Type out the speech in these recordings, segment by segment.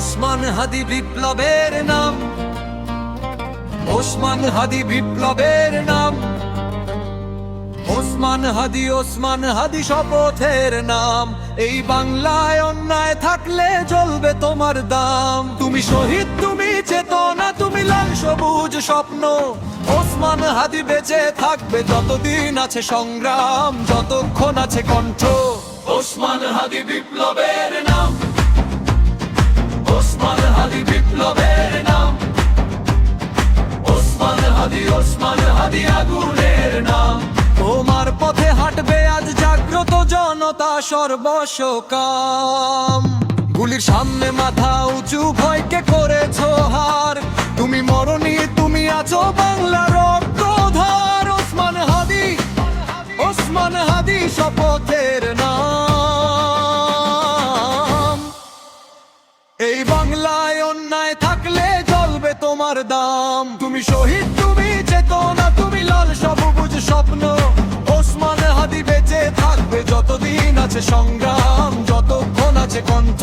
ওসমান হাদি বিপ্লবের নাম। ওসমান হাদি বিপ্লবের নাম। ওসমান হাদি ওসমান হাদি শপথের নাম। এই বাংলায় অন্যায় থাকলে চলবে তোমার দাম। তুমি শহীদ, তুমি চেতনা, তুমি লাল সবুজ স্বপ্ন। ওসমান হাদি বেঁচে থাকবে, যতদিন আছে সংগ্রাম, যতক্ষণ আছে কণ্ঠ। ওসমান হাদি বিপ্লবের নাম। হাদি বিপ্লবের নাম। ওসমান হাদি ওসমান হাদি আগুনের নাম। তোমার পথে হাঁটবে আজ জাগ্রত জনতা সর্বস্ব কাম গুলির সামনে মাথা উঁচু ভয়কে করেছ হার। তুমি মরণী তুমি আছো বাংলা বাংলায় থাকলে জ্বলবে তোমার দাম। তুমি শহীদ, তুমি চেতনা, তুমি লাল সবুজ স্বপ্ন। ওসমান হাদি বেঁচে থাকবে, যতদিন আছে সংগ্রাম, যতক্ষণ আছে কণ্ঠ।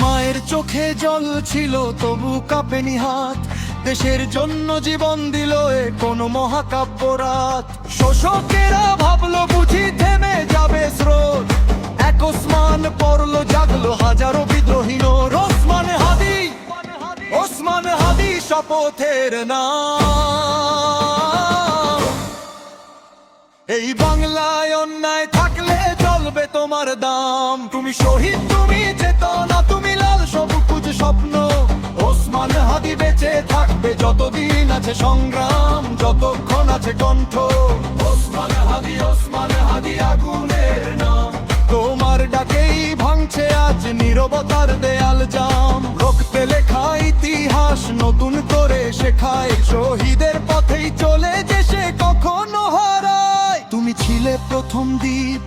মায়ের চোখে জল ছিল, তবু কাঁপেনি হাত। দেশের জন্য জীবন দিল এ কোন মহাকাব্য রাত শোষকেরা ভাবলো বুঝি থেমে যাবে স্রোত। এক ওসমান পড়ল, জাগলো হাজারো বিদ্রোহীন ওসমান হাদি ওসমান হাদি শপথের নাম। এই বাংলায় অন্যায় থাকলে চলবে তোমার দাম। তুমি শহীদ, তুমি চেতনা। থাকবে যতদিন আছে সংগ্রাম, যতক্ষণ আছে কণ্ঠ। ওসমান হাদি ওসমান হাদি আগুনের নাম। তোমার ডাকেই ভাঙছে আজ নীরবতার দেয়াল জাম। রক্তে লেখা ইতিহাস নতুন করে শেখায়। শহীদের পথেই চলে যে কখনো হারায়। তুমি ছিলে প্রথম দ্বীপ,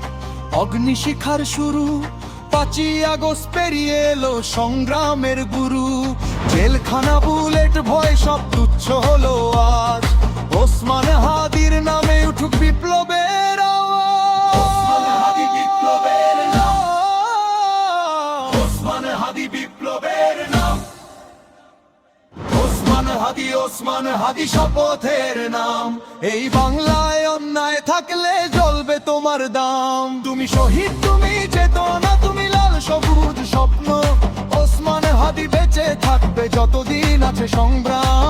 অগ্নিশিখার শুরু। পাঁচই আগস্ট পেরিয়ে এলো সংগ্রামের গুরু। জেলখানা বুলেট ভয় সব তুচ্ছ হলো আজ। ওসমান হাদির নামে উঠুক বিপ্লবের ওসমান হাদি বিপ্লবের নাম। ওসমান হাদি ওসমান হাদি শপথের নাম। এই বাংলায় অন্যায় থাকলে জ্বলবে তোমার দাম। তুমি শহীদ, তুমি চেতনা, তুমি লাল সবুজ স্বপ্ন। ওসমান হাদি বেঁচে থাকবে, যতদিন আছে সংগ্রাম।